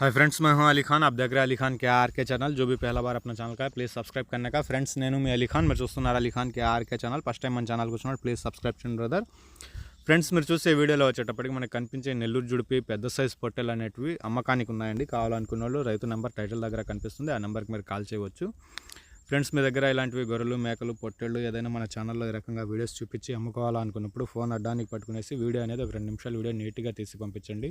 Hi friends मैं हूं अली खान आप देख रहे हैं अली खान के आर के चैनल जो भी पहला बार अपना ఛానల్ का है ప్లీజ్ సబ్స్క్రైబ్ करने का ఫ్రెండ్స్ నేను మీ అలీ ఖాన్ మీరు చూస్తున్నారు Ali Khan K RK channel first time మన ఛానల్కి వచ్చినప్పుడు ప్లీజ్ సబ్స్క్రైబ్ చేయండి బ్రదర్ ఫ్రెండ్స్ మీరు చూసే వీడియోలో వచ్చేటప్పటికి మనకు కనిపించే నెల్లూరు జుడిపి పెద్ద సైజ్ పొట్టెలు అనేటివి అమ్మకానికి ఉన్నాయండి కావాలనుకున్న వాళ్ళు రైతు నెంబర్ టైటిల్ దగ్గర కనిపిస్తుంది ఆ నెంబర్కి మీరు కాల్ చేయవచ్చు ఫ్రెండ్స్ మీ దగ్గర ఇలాంటివి గొర్రెలు మేకలు పొట్టేళ్ళు ఏదైనా మన ఛానల్లో ఈ రకంగా వీడియోస్ చూపించి అమ్ముకోవాలనుకున్నప్పుడు ఫోన్ అడ్డానికి పట్టుకునేసి వీడియో అనేది ఒక రెండు నిమిషాలు వీడియో నీట్గా తీసి పంపించండి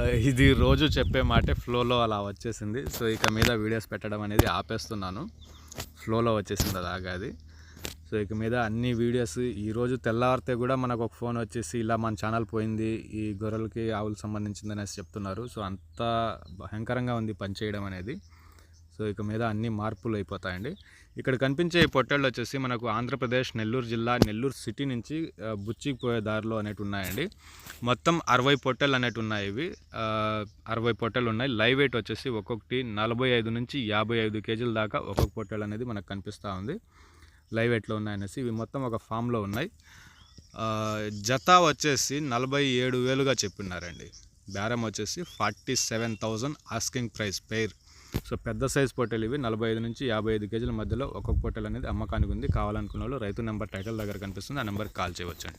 ఇది రోజు చెప్పే మాటే ఫ్లోలో అలా వచ్చేసింది. సో ఇక మీద వీడియోస్ పెట్టడం అనేది ఆపేస్తున్నాను. ఫ్లోలో వచ్చేసింది అలాగా అది. సో ఇక మీద అన్ని వీడియోస్ ఈరోజు తెల్లవారితే కూడా మనకు ఒక ఫోన్ వచ్చేసి ఇలా మన ఛానల్ పోయింది ఈ గొర్రెలకి ఆవులకు సంబంధించింది అనేసి చెప్తున్నారు. సో అంత భయంకరంగా ఉంది పని చేయడం అనేది. సో ఇక మీద అన్ని మార్పులు అయిపోతాయండి. ఇక్కడ కనిపించే ఈ వచ్చేసి మనకు ఆంధ్రప్రదేశ్ నెల్లూరు జిల్లా నెల్లూరు సిటీ నుంచి బుచ్చికి పోయే దారిలో అనేవి ఉన్నాయండి. మొత్తం అరవై పొట్టెలు అనేవి ఉన్నాయి ఇవి. అరవై పొట్టెలు ఉన్నాయి. లైవ్ వెయిట్ వచ్చేసి ఒక్కొక్కటి నలభై ఐదు నుంచి యాభై ఐదు కేజీల దాకా ఒక్కొక్క పొట్టెలు అనేది మనకు కనిపిస్తూ ఉంది. లైవ్ వెయిట్లో ఉన్నాయనేసి ఇవి మొత్తం ఒక ఫామ్లో ఉన్నాయి. జత వచ్చేసి నలభై ఏడు వేలుగా చెప్పినారండి బేరం వచ్చేసి forty seven thousand asking price pair so పెద్ద సైజ్ పొట్టెలు ఇవి. నలభై ఐదు నుంచి యాభై ఐదు కేజీల మధ్యలో ఒక్కొక్క పొట్టెలు అనేది అమ్మకానికి ఉంది. కావాలనుకున్న వాళ్ళు రైతు నెంబర్ టైటిల్ దగ్గర కనిపిస్తుంది. ఆ నెంబర్కి కాల్ చేయవచ్చండి.